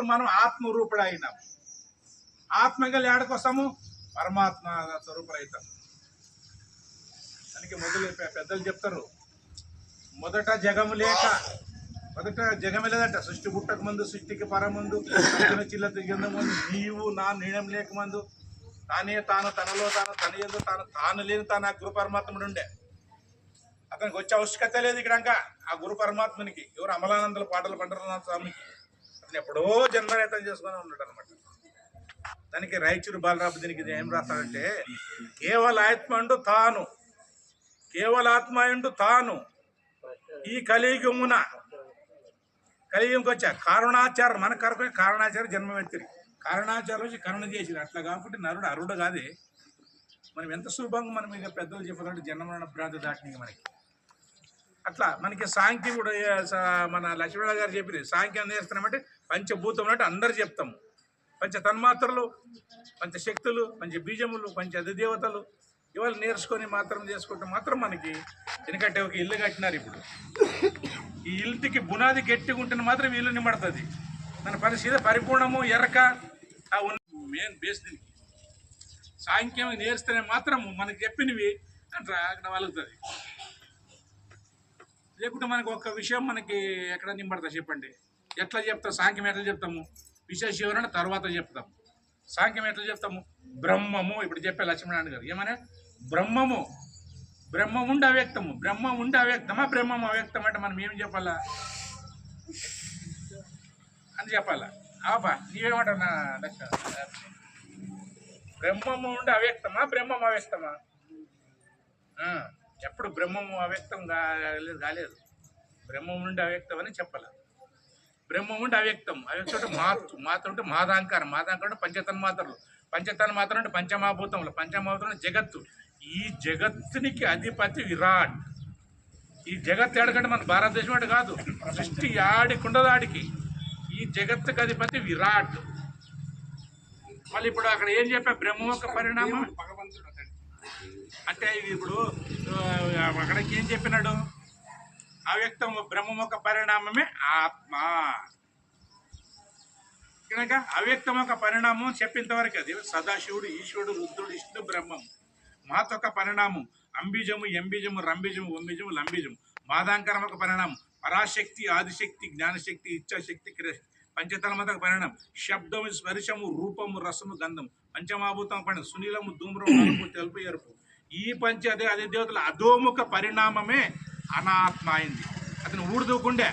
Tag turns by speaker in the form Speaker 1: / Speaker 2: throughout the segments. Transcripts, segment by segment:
Speaker 1: అప్పుడు మనం ఆత్మరూపుడు అయినాం ఆత్మగా ఏడకొస్తాము? పరమాత్మ స్వరూపుడు దానికి మొదలు పెద్దలు చెప్తారు. మొదట జగము లేక మొదట జగమే లేదట. సృష్టి పుట్టక ముందు సృష్టికి పరముందు చిన్న చిల్ల కింద ముందు నీవు నా నీడం లేక ముందు తానే తాను తనలో తాను తన ఎందు తాను తాను లేని తాను ఆ గురు పరమాత్ముడు ఉండే. అతనికి వచ్చే ఆవశ్యకత లేదు ఇక్కడ ఆ గురు పరమాత్మునికి ఎవరు అమలానందల పాటలు పండరనాథ స్వామికి. అతను ఎప్పుడో జన్మరేతం చేసుకుని ఉన్నాడు అనమాట దానికి రాయచూరు బాలరాబు దీనికి ఇది ఏం రాస్తాడంటే కేవల ఆత్మండు తాను కేవల ఆత్మయుండు తాను ఈ కలియుగమున కలియుగంకి వచ్చా కారణాచారం మన కరకు కారణాచార జన్మ వ్యక్తి కారణాచారం వచ్చి కరుణ చేసి అట్లా కాకుండా నరుడు అరుడు కాదే. మనం ఎంత సులభంగా మనం ఇక పెద్దలు చెప్పాలంటే జన్మరణ భ్రాంతి దాటినాయి మనకి. అట్లా మనకి సాంఖ్యం కూడా మన లక్ష్మణ గారు చెప్పింది సాంఖ్యం చేస్తున్నామంటే పంచభూతం అంటే అందరు చెప్తాము. పంచ తన్మాత్రలు పంచ శక్తులు పంచ బీజములు పంచ అధిదేవతలు ఇవాళ నేర్చుకొని మాత్రం చేసుకుంటే మాత్రం మనకి ఎందుకంటే ఒక ఇల్లు కట్టినారు ఇప్పుడు. ఈ ఇంటికి బునాది గట్టిగా ఉంటే మాత్రం ఇల్లు నింబడుతుంది మన పరిస్థితి పరిపూర్ణము ఎరక ఆ ఉన్న మెయిన్ బేస్ దీనికి. సాంఖ్యం నేర్స్తేనే మాత్రము మనకి చెప్పినవి అంటే అక్కడ వలుగుతుంది లేకుంటే మనకు ఒక విషయం మనకి ఎక్కడ నింపడతా చెప్పండి. ఎట్లా చెప్తాం? సాంఖ్యం ఎట్లా చెప్తాము? విశేష వివరణ తర్వాత చెప్తాం. సాంఖ్యం ఎట్లా చెప్తాము? బ్రహ్మము ఇప్పుడు చెప్పే లక్ష్మీనారాయణ గారు. ఏమనే? బ్రహ్మము. బ్రహ్మం ఉండి అవ్యక్తము బ్రహ్మం ఉండి అవ్యక్తమా బ్రహ్మం అవ్యక్తం అంటే మనం ఏం చెప్పాలా? అని చెప్పాలా? ఆపా. నీవేమంటావు నా లక్ష బ్రహ్మము ఉండి అవ్యక్తమా బ్రహ్మం అవ్యక్తమా ఎప్పుడు బ్రహ్మము అవ్యక్తం కాలేదు కాలేదు. బ్రహ్మం నుండి అవ్యక్తం అని చెప్పలేదు బ్రహ్మం ఉండి అవ్యక్తం. అవ్యక్తం అంటే మాతృ మాతృ అంటే మాదాంకారం. మాదాంకారం అంటే పంచతన్మాత్రలు. పంచతన్మాత్రలు అంటే పంచమాభూతములు. పంచమాభూతం జగత్తు. ఈ జగత్తునికి అధిపతి విరాట్. ఈ జగత్ ఏడకంటే మన భారతదేశం అంటే కాదు. సృష్టి ఆడికుండదాడికి ఈ జగత్తుకు అధిపతి విరాట్. మళ్ళీ ఇప్పుడు అక్కడ ఏం చెప్పా బ్రహ్మ యొక్క పరిణామం? అంటే ఇప్పుడు అక్కడికి ఏం చెప్పినాడు? అవ్యక్తం బ్రహ్మం యొక్క పరిణామమే ఆత్మ. కనుక అవ్యక్తం యొక్క పరిణామం చెప్పినంతవరకు అది. సదాశివుడు ఈశ్వరుడు రుద్రుడు ఇష్ణు బ్రహ్మం. మాత యొక్క పరిణామం. అంబీజము ఎంబీజము రంబీజము ఒంబీజము లంబీజము. మాదాంకరం యొక్క పరిణామం. పరాశక్తి ఆదిశక్తి జ్ఞానశక్తి ఇచ్ఛాశక్తి క్రియ- పంచతలమత పరిణామం. శబ్దము స్పరిశము రూపము రసము గంధం పంచమాభూతం పడిన సునీలము ధూమ్రం నలుపు తెలుపు ఎరుపు. ఈ పంచ అదే అదే దేవతల అధోముఖ పరిణామమే అనాత్మ అయింది అతను ఊడుదూకుండే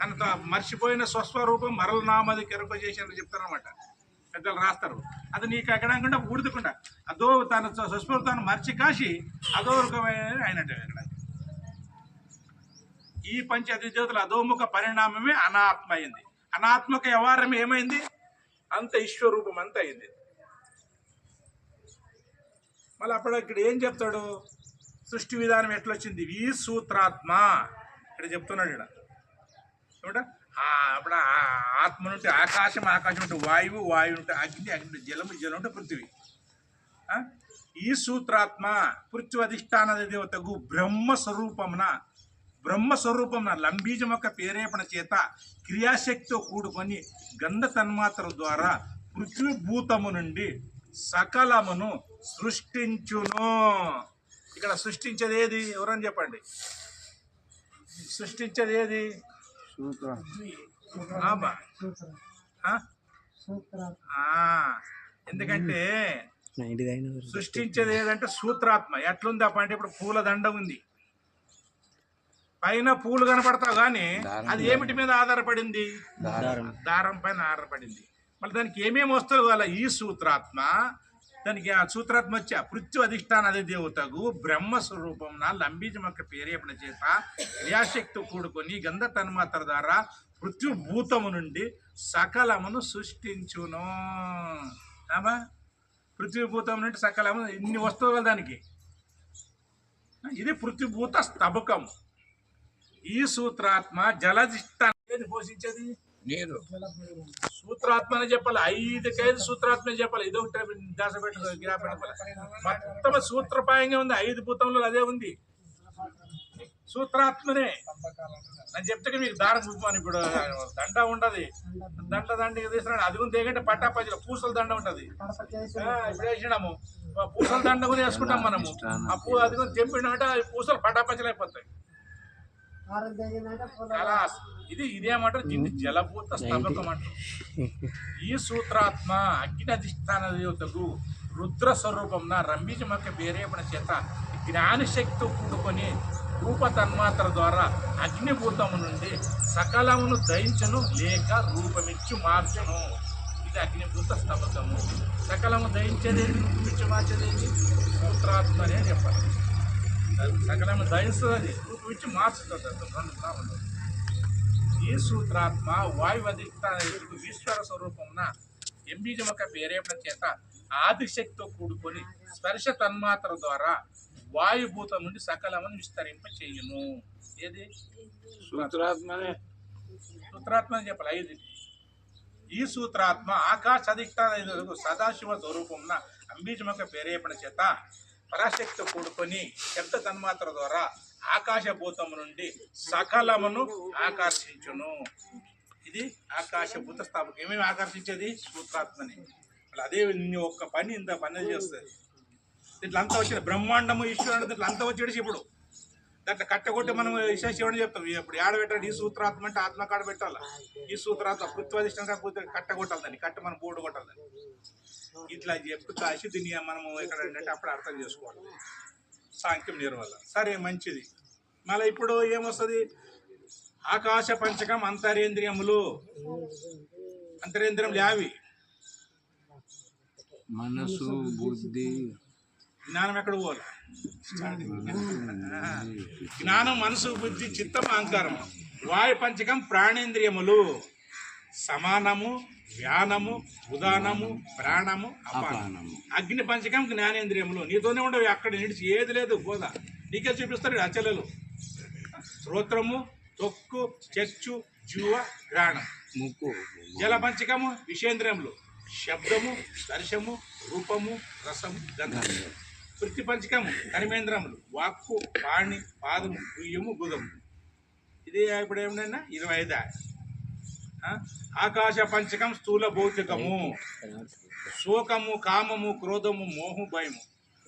Speaker 1: తన మర్చిపోయిన స్వస్వరూపం మరల నామది కెరక చేసి చెప్తారనమాట పెద్దలు రాస్తారు. అది నీకు ఎక్కడకుండా ఊడుదుకుండా అదో తన స్వస్వరూపాన్ని మర్చి కాసి అదో రకమైన అయినట్టు అక్కడ ఈ పంచ అధిదేవతల అధోముఖ పరిణామమే అనాత్మ అయింది అనాత్మక వ్యవహారం ఏమైంది? అంత ఈశ్వరూపం అంత అయింది. మళ్ళీ అప్పుడు ఇక్కడ ఏం చెప్తాడు? సృష్టి విధానం ఎట్లొచ్చింది? ఈ సూత్రాత్మ ఇక్కడ చెప్తున్నాడు ఇక్కడ చూడ అప్పుడు ఆ ఆత్మ నుండి ఆకాశం ఆకాశం ఉంటే వాయువు వాయువు ఉంటే అగ్ని అగ్ని జలము జలం ఉంటే పృథివీ. ఈ సూత్రాత్మ పృథ్వీ అధిష్టాన దేవతకు బ్రహ్మ స్వరూపమున బ్రహ్మ స్వరూపమున లంబీజం యొక్క ప్రేరేపణ చేత క్రియాశక్తితో కూడుకొని గంధ తన్మాత్ర ద్వారా పృథ్వీ భూతము నుండి సకలమును సృష్టించును. ఇక్కడ సృష్టించేది ఏది? ఎవరని చెప్పండి. సృష్టించేది ఏది? ఆబా. ఆ? ఆ, ఎందుకంటే సృష్టించేది ఏదంటే సూత్రాత్మ. ఎట్లుంది అంటే ఇప్పుడు పూల దండ ఉంది. పైన పూలు కనపడతావు కానీ అది ఏమిటి మీద ఆధారపడింది? దారం. పైన ఆధారపడింది. మళ్ళీ దానికి ఏమేమి వస్తుంది వాళ్ళ ఈ సూత్రాత్మ దానికి ఆ సూత్రాత్మ వచ్చి ఆ పృథ్వీ అధిష్టాన అదే దేవతకు బ్రహ్మ స్వరూపం లంబీజం యొక్క పేరేపణ చేత క్రియాశక్తి కూడుకొని గంధ తన్మాత్ర ద్వారా పృథ్వీ భూతము నుండి సకలమును సృష్టించును. ఆమా పృథ్వీభూతం నుండి సకలము ఇన్ని వస్తువులు దానికి? ఇది పృథ్వీభూత స్తబకం ఈ సూత్రాత్మ జలధిష్టాన్ని పోషించేది?
Speaker 2: నీరు
Speaker 1: సూత్రాత్మ అని చెప్పాలి. ఐదుకైదు సూత్రాత్మ అని చెప్పాలి. ఇది దాస పెట్టు గిరా పెట్టాలి మొత్తం సూత్రపాయంగా ఉంది. ఐదు భూతంలో అదే ఉంది. సూత్రాత్మనే. నేను చెప్తే మీకు దారం చూపాను ఇప్పుడు దండ ఉండదు. దండ దండ తీసుకున్నాడు అది కూడా దేగంటే పట్టాపంచల పూసల దండ ఉంటది. ఇప్పుడు వేసినాము. పూసల దండ కూడా వేసుకుంటాం మనము. ఆ పూ అది కూడా తెంపినామంటే పూసలు పట్టాపంచలు అయిపోతాయి. ఇది ఇదేమంటారు దీన్ని జలభూత స్తబకం అంటారు. ఈ సూత్రాత్మ అగ్ని అధిష్టాన దేవతకు రుద్ర స్వరూపంన రంభిజమక బేరేపణ చేత జ్ఞాన శక్తి కూడుకొని రూప తన్మాత్ర ద్వారా అగ్నిభూతము నుండి సకలమును దయించను లేక రూపమిచ్చి మార్చను. ఇది అగ్నిభూత స్తబకము సకలము దయించేదేది రూపమిచ్చి మార్చేదేది సూత్రాత్మ అనే చెప్పాలి. సకలము దయిస్తుంది రూపమిచ్చి మార్చుతుంది రెండు నామములు. ఈ సూత్రాత్మ వాయు అధిష్టాన ఈశ్వర స్వరూపమున ఎంబీజమక ప్రేరేపణ చేత ఆదిశక్తితో కూడుకొని స్పర్శ తన్మాత్ర ద్వారా వాయుభూతం నుండి సకలమును విస్తరింప చేయును. ఏది?
Speaker 2: సూత్రాత్మనే.
Speaker 1: సూత్రాత్మ అని చెప్పాలి. ఐదు. ఈ సూత్రాత్మ ఆకాశ అధిష్టాన సదాశివ స్వరూపమున అంబీజమక ప్రేరేపణ చేత పరాశక్తితో కూడుకొని శబ్ద తన్మాత్ర ద్వారా ఆకాశభూతము నుండి సకలమును ఆకర్షించును. ఇది ఆకాశభూత స్థాపకం ఏమేమి ఆకర్షించేది? సూత్రాత్మని. అదే ఒక్క పని ఇంత పని చేస్తుంది. ఇట్లా వచ్చిన బ్రహ్మాండము ఈశ్వరుడు ఇట్లంతా వచ్చేసి ఇప్పుడు. దాంట్లో కట్టగొట్టి మనం విశేషం చెప్తాం. ఇప్పుడు ఏడ పెట్టాలి? ఈ సూత్రాత్మ అంటే ఆత్మ కాడ పెట్టాలి? ఈ సూత్రాత్మ పృథ్వాధిష్టం కాకపోతే కట్టగొట్టాలి దాన్ని. కట్ట మనం బోర్డు కొట్టాలి దాన్ని. ఇట్లా చెప్పి కాసి దీన్ని మనము ఎక్కడ ఏంటంటే అప్పుడు అర్థం చేసుకోవాలి. సాంఖ్యం నిర్వహణ సరే మంచిది. మళ్ళీ ఇప్పుడు ఏమొస్తుంది? ఆకాశ పంచకం అంతరేంద్రియములు. అంతరేంద్రియములు యావి
Speaker 2: మనసు బుద్ధి.
Speaker 1: జ్ఞానం ఎక్కడ పోవాలి? జ్ఞానం మనసు బుద్ధి చిత్తం అహంకారం. వాయు పంచకం ప్రాణేంద్రియములు. సమానము వ్యానము ఉదానము ప్రాణము అపానము. అగ్ని పంచకం జ్ఞానేంద్రియములు. నీతోనే ఉండవు అక్కడ నిడిచి ఏది లేదు పోదా నీకే చూపిస్తారు అచలలు. శ్రోత్రము తొక్కు చచ్చు జీవ గ్రాణం
Speaker 2: ముక్కు.
Speaker 1: జల పంచకము విషేంద్రియములు. శబ్దము స్పర్శము రూపము రసము గంధము. వృత్తి పంచకము కర్మేంద్రములు వాక్కు పాణి పాదము దుయ్యము గుదము ఇది ఇప్పుడు ఏమిటన్నా ఇరవై ఐదా ఆకాశ పంచకం స్థూల భౌతికము. శోకము కామము క్రోధము మోహము భయము.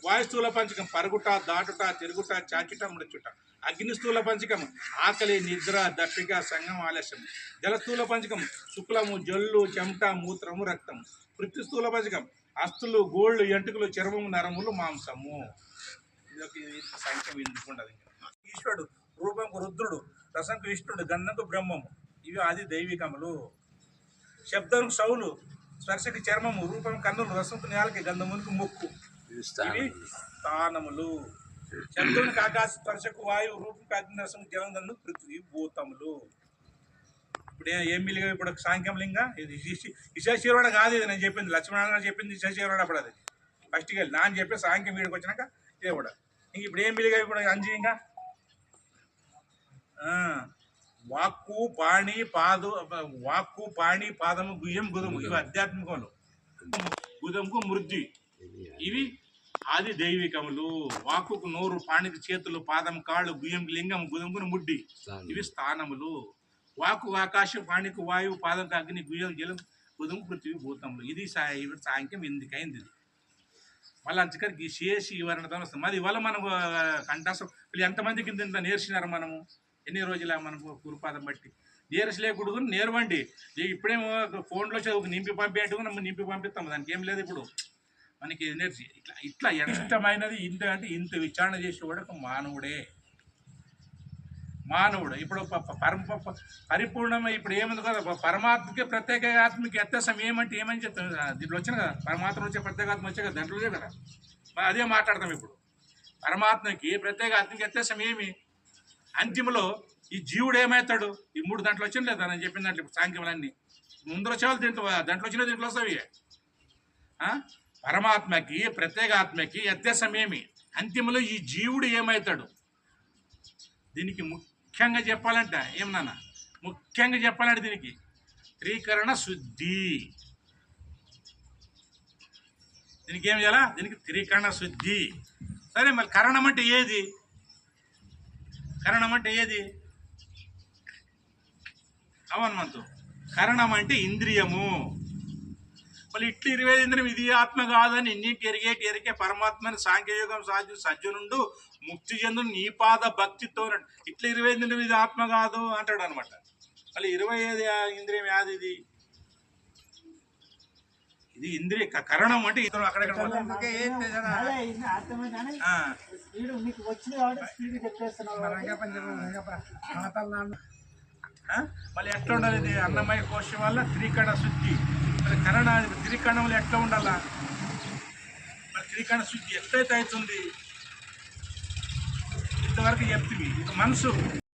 Speaker 1: వాయుస్థూల పంచకం పరుగుట దాటుట తిరుగుట చాచుట మృచుట అగ్నిస్థూల పంచకం ఆకలి నిద్ర దప్పిక సంగం ఆలస్యం జలస్థూల పంచకం శుక్లము జల్లు చెమట మూత్రము రక్తము. పృథ్వీస్థూల పంచకం అస్తులు గోళ్ళు ఎంటుకలు చర్మము నరములు మాంసము. ఇది సంఖ్య ఎందుకుండదు ఈశ్వరుడు రూపంకు రుద్రుడు రసంకు విష్ణుడు గన్నంకు బ్రహ్మము. ఇవి ఆది దైవికములు. శబ్దంకు సౌలు స్పర్శకి చర్మము రూపం కన్నులు రసంకు నేలకి గంధమునికి ముక్కు. ఇవి స్థానములు. శబ్దునికి ఆకాశ స్పర్శకు వాయువు రూపంకి అగ్ని రసం జలందను పృథ్వీ భూతములు. ఇప్పుడు ఏ- మిలిగా ఇప్పుడు సాంఖ్యమలింగ ఇది ఇశాశీరుడు కాదు ఇది నేను చెప్పింది. లక్ష్మణారాయణ గారు చెప్పింది ఇశాశీరుడు అప్పుడు అది ఫస్ట్కి వెళ్ళి నాన్న చెప్పి సాంఖ్యం వీడికి వచ్చినాక ఇదే కూడా. ఇంక ఇప్పుడు ఏం మిలిగా ఇప్పుడు అంజీ ఇంకా? ఆ, వాక్కు పాణి పాదు వాక్కు పాణి పాదము గుయ్యం గుదము. ఇవి ఆధ్యాత్మికములు. గుదముకు మృద్ది. ఇవి ఆది దైవికములు. వాక్కుకు నోరు పాణికి చేతులు పాదం కాళ్ళు గుయ్యం లింగం గుదముకు ముడ్డి. ఇవి స్థానములు. వాకు ఆకాశం పాణికు వాయువు పాదంకు అగ్ని గుయ్యం జలం బుధం పృథ్వీ భూతంలో. ఇది ఇవి సాంఖ్యం ఎందుకైంది ఇది మళ్ళీ అంతకరికి శేషి వివరణతో వస్తుంది మరి ఇవాళ మనం కంఠాసం వీళ్ళు ఎంతమందికి ఇంత ఇంత నేర్చినారు మనము? ఎన్ని రోజుల మనకు కురుపాదం బట్టి? నేర్చలేకూడదు నేర్వండి ఇప్పుడేమో ఫోన్లో చదువు నింపి పంపేట్టుగా మనం నింపి పంపిస్తాం. దానికి ఏం లేదు ఇప్పుడు. మనకి నేర్చి ఇట్లా ఇట్లా ఇష్టమైనది ఇంత అంటే ఇంత విచారణ చేసేవాడు ఒక మానవుడే. మానవుడు. ఇప్పుడు పరమ పరిపూర్ణమై ఇప్పుడు ఏముంది కదా? పరమాత్మకి ప్రత్యేక ఆత్మకి వ్యత్యాసం ఏమంటే ఏమని చెప్తాం? దీంట్లో వచ్చిన కదా? పరమాత్మ వచ్చే ప్రత్యేకాత్మ వచ్చే కదా? దాంట్లో కదా? అదే మాట్లాడతాం ఇప్పుడు. పరమాత్మకి ప్రత్యేక ఆత్మకి వ్యత్యాసం ఏమి? అంతిమలో ఈ జీవుడు ఏమవుతాడు ఈ మూడు దాంట్లో వచ్చిన లేదా? నేను చెప్పిన దాంట్లో సాంఖ్యములన్నీ. ముందర వచ్చేవాళ్ళు దీంట్లో దాంట్లో వచ్చిన దీంట్లో వస్తాయి పరమాత్మకి ప్రత్యేక ఆత్మకి వ్యత్యాసం ఏమి? అంతిమలో ఈ జీవుడు ఏమవుతాడు దీనికి ముఖ్యంగా చెప్పాలంటే ఏం నాన్న? ముఖ్యంగా చెప్పాలంటే దీనికి త్రీకరణ శుద్ధి. దీనికి ఏం చేయాలా? దీనికి త్రికరణ శుద్ధి. సరే మరి కరణం అంటే ఏది? కరణం అంటే ఏది? అవన్మంతు. కరణం అంటే ఇంద్రియము. మళ్ళీ ఇట్లు ఇరవై ఇంద్రియం ఇది ఆత్మ కాదని ఇన్నింటి ఎరిగేటి ఎరికే పరమాత్మని సాంఖ్యయుగం సాధ్యం సజ్జనుండు ముక్తి చెందు నీ పాద భక్తితో. ఇట్లా ఇరవై ఇంద్రియం ఇది ఆత్మ కాదు అంటాడు అనమాట మళ్ళీ ఇరవై ఐదు ఇంద్రియం యాది ఇది? ఇది ఇంద్రియ క- కరణం అంటే ఇతను అక్కడెక్కడ
Speaker 3: నీకు వచ్చింది కాబట్టి స్పీడ్ చెప్పేస్తున్నావు
Speaker 1: ఆ? మళ్ళీ ఎట్లా ఉండాలి ఇది? అన్నమయ కోశం వల్ల త్రికణ శుద్ధి. మరి కరణ త్రికణంలో ఎట్లా ఉండాలా? మరి త్రికణ శుద్ధి ఎట్లయితే అవుతుంది? ఇంతవరకు చెప్తుంది ఇది మనసు.